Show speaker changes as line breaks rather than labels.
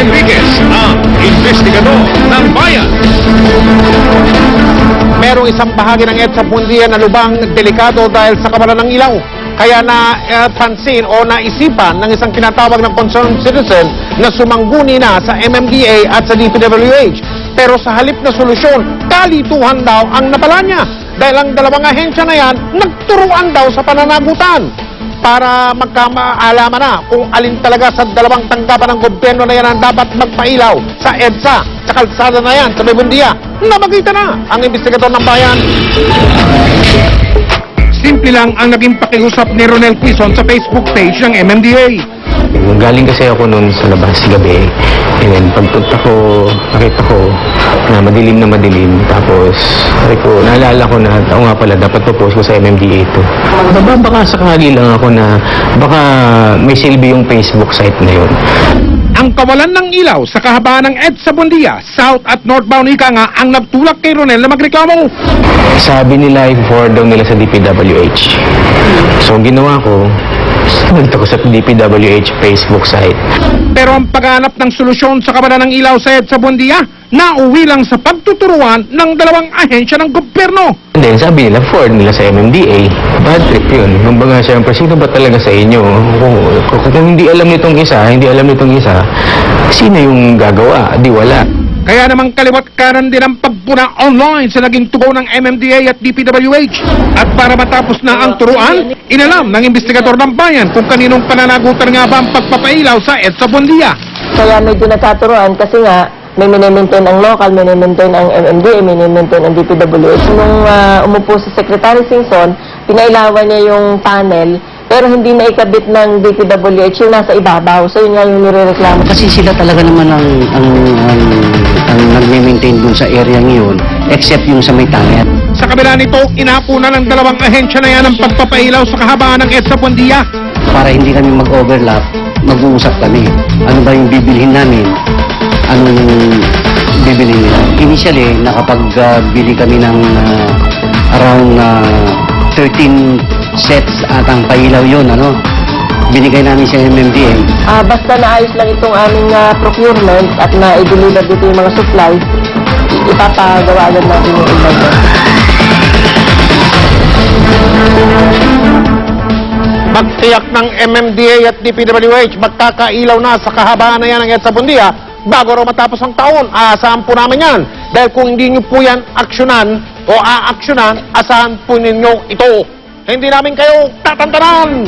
Enriquez, ang investigador ng bayan.
merong isang bahagi ng EDSA Bundia na lubang delikado dahil sa kawalan ng ilaw. Kaya na eh, pansin o naisipan ng isang tinatawag ng concerned citizen na sumangguni na sa MMDA at sa DPWH. Pero sa halip na solusyon, kalituhan daw ang napala niya. Dahil ang dalawang ahensya na yan, nagturuan daw sa pananagutan para magkamaalaman na kung alin talaga sa dalawang tanggapan ng gobyerno na yan ang dapat magpailaw sa EDSA, sa kalsada na yan, sa Bebundia. Namakita na ang investigador ng bayan. Simple lang ang naging pakiusap ni Ronel Quizon sa Facebook page ng MMDA.
Galing kasi ako noon sa labas gabi. And then pagpunta ko, nakita ko na madilim na madilim. Tapos, sabi ko, naalala ko na, oo nga pala, dapat po-post ko sa MMDA ito. Baka, baka sakali lang ako na, baka may silbi yung Facebook site na yun.
Ang kawalan ng ilaw sa kahabaan ng EDSA Bundia, South at Northbound ika nga ang nagtulak kay Ronel na magreklamo.
Sabi nila, i-forward daw nila sa DPWH. So, ginawa ko, nagta ko sa DPWH Facebook site.
Pero ang paghanap ng solusyon sa kawalan ng ilaw sa EDSA Bundia, nauwi lang sa pagtuturuan ng dalawang ahensya ng gobyerno.
And then, sabi nila, forward nila sa MMDA. Bad trip yun. Kumbaga, siyempre, sino ba talaga sa inyo? Kung, kung, kung hindi alam nitong isa, hindi alam nitong isa, sino yung gagawa? Di wala.
Kaya naman kaliwat kanan din ang pagpuna online sa naging tugon ng MMDA at DPWH. At para matapos na ang turuan, inalam ng investigador ng bayan kung kaninong pananagutan nga ba ang pagpapailaw sa EDSA Bundia.
Kaya medyo nagkaturoan kasi nga may minimaintain ang local, minimaintain ang MMDA, minimaintain ang DPWH. Nung ah, umupo si Secretary Singson, pinailawan niya yung panel pero hindi na ikabit ng DPWH yung nasa ibabaw. So yun nga yung nirereklamo.
Kasi sila talaga naman ang, ang, ang, ang nagme-maintain dun sa area ngayon, except yung sa may tanget.
Sa kabila nito, inapo na ng dalawang ahensya na yan ang pagpapailaw sa kahabaan ng EDSA Bundia.
Para hindi kami mag-overlap, mag-uusap kami. Ano ba yung bibilhin namin? Anong bibilhin nila? Initially, nakapag-bili kami ng ah, around ah, 13 sets atang pailaw yun, ano? Binigay namin sa MMDA.
Ah, basta naayos lang itong aming ah, procurement at na-deliver dito yung mga supplies, ipapagawa agad natin yung doon.
Magtiyak ng MMDA at DPWH, magkakailaw na sa kahabaan na yan ng EDSA Bundia bago raw matapos ang taon. Aasahan po namin yan. Dahil kung hindi nyo po yan aksyonan o aaksyonan, asahan po ninyo ito. Hindi namin kayo tatantanan.